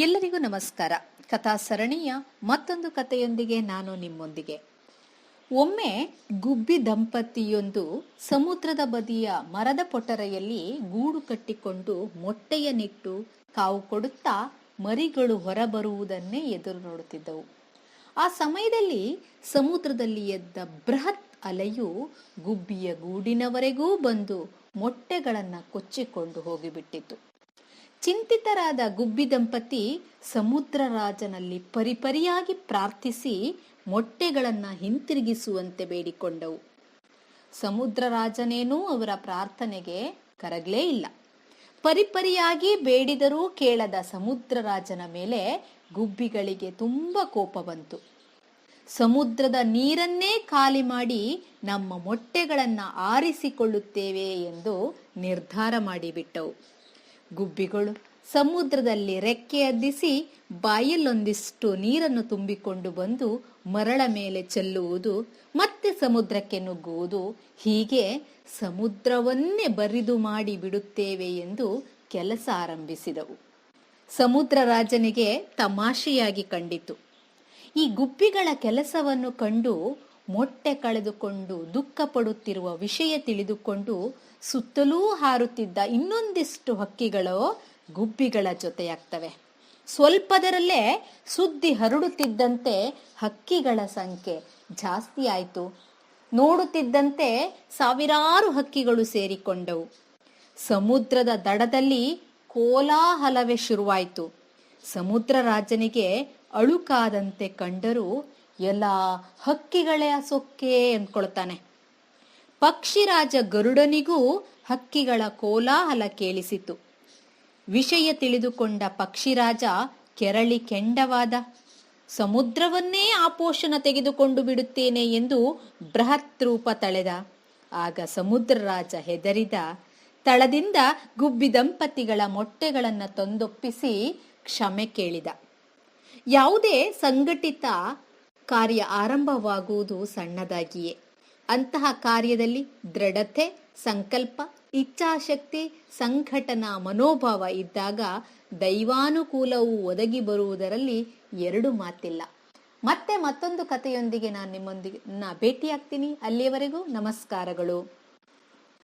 ಎಲ್ಲರಿಗೂ ನಮಸ್ಕಾರ. ಕಥಾ ಸರಣಿಯ ಮತ್ತೊಂದು ಕಥೆಯೊಂದಿಗೆ ನಾನು ನಿಮ್ಮೊಂದಿಗೆ. ಒಮ್ಮೆ ಗುಬ್ಬಿ ದಂಪತಿಯೊಂದು ಸಮುದ್ರದ ಬದಿಯ ಮರದ ಪೊಟರೆಯಲ್ಲಿ ಗೂಡು ಕಟ್ಟಿಕೊಂಡು ಮೊಟ್ಟೆಯ ನಿಟ್ಟು ಕಾವು ಕೊಡುತ್ತಾ ಮರಿಗಳು ಹೊರಬರುವುದನ್ನೇ ಎದುರು ನೋಡುತ್ತಿದ್ದವು. ಆ ಸಮಯದಲ್ಲಿ ಸಮುದ್ರದಲ್ಲಿ ಎದ್ದ ಬೃಹತ್ ಅಲೆಯು ಗುಬ್ಬಿಯ ಗೂಡಿನವರೆಗೂ ಬಂದು ಮೊಟ್ಟೆಗಳನ್ನು ಕೊಚ್ಚಿಕೊಂಡು ಹೋಗಿಬಿಟ್ಟಿತು ಚಿಂತಿತರಾದ ಗುಬ್ಬಿ ದಂಪತಿ ಸಮುದ್ರ ರಾಜನಲ್ಲಿ ಪರಿಪರಿಯಾಗಿ ಪ್ರಾರ್ಥಿಸಿ ಮೊಟ್ಟೆಗಳನ್ನು ಹಿಂತಿರುಗಿಸುವಂತೆ ಬೇಡಿಕೊಂಡವು. ಸಮುದ್ರ ರಾಜನೇನೂ ಅವರ ಪ್ರಾರ್ಥನೆಗೆ ಕರಗಲೇ ಇಲ್ಲ. ಪರಿಪರಿಯಾಗಿ ಬೇಡಿದರೂ ಕೇಳದ ಸಮುದ್ರ ರಾಜನ ಮೇಲೆ ಗುಬ್ಬಿಗಳಿಗೆ ತುಂಬ ಕೋಪ ಬಂತು. ಸಮುದ್ರದ ನೀರನ್ನೇ ಖಾಲಿ ಮಾಡಿ ನಮ್ಮ ಮೊಟ್ಟೆಗಳನ್ನು ಆರಿಸಿಕೊಳ್ಳುತ್ತೇವೆ ಎಂದು ನಿರ್ಧಾರ ಮಾಡಿಬಿಟ್ಟವು. ಗುಬ್ಬಿಗಳು ಸಮುದ್ರದಲ್ಲಿ ರೆಕ್ಕೆ ಅದ್ದಿಸಿ ಬಾಯಲ್ಲೊಂದಿಷ್ಟು ನೀರನ್ನು ತುಂಬಿಕೊಂಡು ಬಂದು ಮರಳ ಮೇಲೆ ಚೆಲ್ಲುವುದು, ಮತ್ತೆ ಸಮುದ್ರಕ್ಕೆ ನುಗ್ಗುವುದು, ಹೀಗೆ ಸಮುದ್ರವನ್ನೇ ಬರಿದು ಮಾಡಿ ಬಿಡುತ್ತೇವೆ ಎಂದು ಕೆಲಸ ಆರಂಭಿಸಿದವು. ಸಮುದ್ರ ರಾಜನಿಗೆ ತಮಾಷೆಯಾಗಿ ಕಂಡಿತು. ಈ ಗುಬ್ಬಿಗಳ ಕೆಲಸವನ್ನು ಕಂಡು ಮೊಟ್ಟೆ ಕಳೆದುಕೊಂಡು ದುಃಖ ಪಡುತ್ತಿರುವ ವಿಷಯ ತಿಳಿದುಕೊಂಡು ಸುತ್ತಲೂ ಹಾರುತ್ತಿದ್ದ ಇನ್ನೊಂದಿಷ್ಟು ಹಕ್ಕಿಗಳು ಗುಬ್ಬಿಗಳ ಜೊತೆಯಾಗ್ತವೆ. ಸ್ವಲ್ಪದರಲ್ಲೇ ಸುದ್ದಿ ಹರಡುತ್ತಿದ್ದಂತೆ ಹಕ್ಕಿಗಳ ಸಂಖ್ಯೆ ಜಾಸ್ತಿ ಆಯಿತು. ನೋಡುತ್ತಿದ್ದಂತೆ ಸಾವಿರಾರು ಹಕ್ಕಿಗಳು ಸೇರಿಕೊಂಡವು. ಸಮುದ್ರದ ದಡದಲ್ಲಿ ಕೋಲಾಹಲವೇ ಶುರುವಾಯಿತು. ಸಮುದ್ರ ರಾಜನಿಗೆ ಅಳುಕಾದಂತೆ ಕಂಡರೂ ಎಲ್ಲ ಹಕ್ಕಿಗಳೇ ಸೊಕ್ಕೆ ಅಂದ್ಕೊಳ್ತಾನೆ. ಪಕ್ಷಿರಾಜ ಗರುಡನಿಗೂ ಹಕ್ಕಿಗಳ ಕೋಲಾಹಲ ಕೇಳಿಸಿತು. ವಿಷಯ ತಿಳಿದುಕೊಂಡ ಪಕ್ಷಿರಾಜ ಕೆರಳಿ ಕೆಂಡವಾದ, ಸಮುದ್ರವನ್ನೇ ಆಪೋಷಣ ತೆಗೆದುಕೊಂಡು ಬಿಡುತ್ತೇನೆ ಎಂದು ಬೃಹತ್ ರೂಪ ತಳೆದ. ಆಗ ಸಮುದ್ರ ರಾಜ ಹೆದರಿದ, ತಳದಿಂದ ಗುಬ್ಬಿ ದಂಪತಿಗಳ ಮೊಟ್ಟೆಗಳನ್ನು ತಂದೊಪ್ಪಿಸಿ ಕ್ಷಮೆ ಕೇಳಿದ. ಯಾವುದೇ ಸಂಘಟಿತ ಕಾರ್ಯ ಆರಂಭವಾಗುವುದು ಸಣ್ಣದಾಗಿಯೇ. ಅಂತಹ ಕಾರ್ಯದಲ್ಲಿ ದೃಢತೆ, ಸಂಕಲ್ಪ, ಇಚ್ಛಾಶಕ್ತಿ, ಸಂಘಟನಾ ಮನೋಭಾವ ಇದ್ದಾಗ ದೈವಾನುಕೂಲವು ಒದಗಿ ಬರುವುದರಲ್ಲಿ ಎರಡು ಮಾತಿಲ್ಲ. ಮತ್ತೆ ಮತ್ತೊಂದು ಕಥೆಯೊಂದಿಗೆ ನಾನು ನಿಮ್ಮೊಂದಿಗೆ ನಾ ಭೇಟಿಯಾಗ್ತೀನಿ. ಅಲ್ಲಿಯವರೆಗೂ ನಮಸ್ಕಾರಗಳು.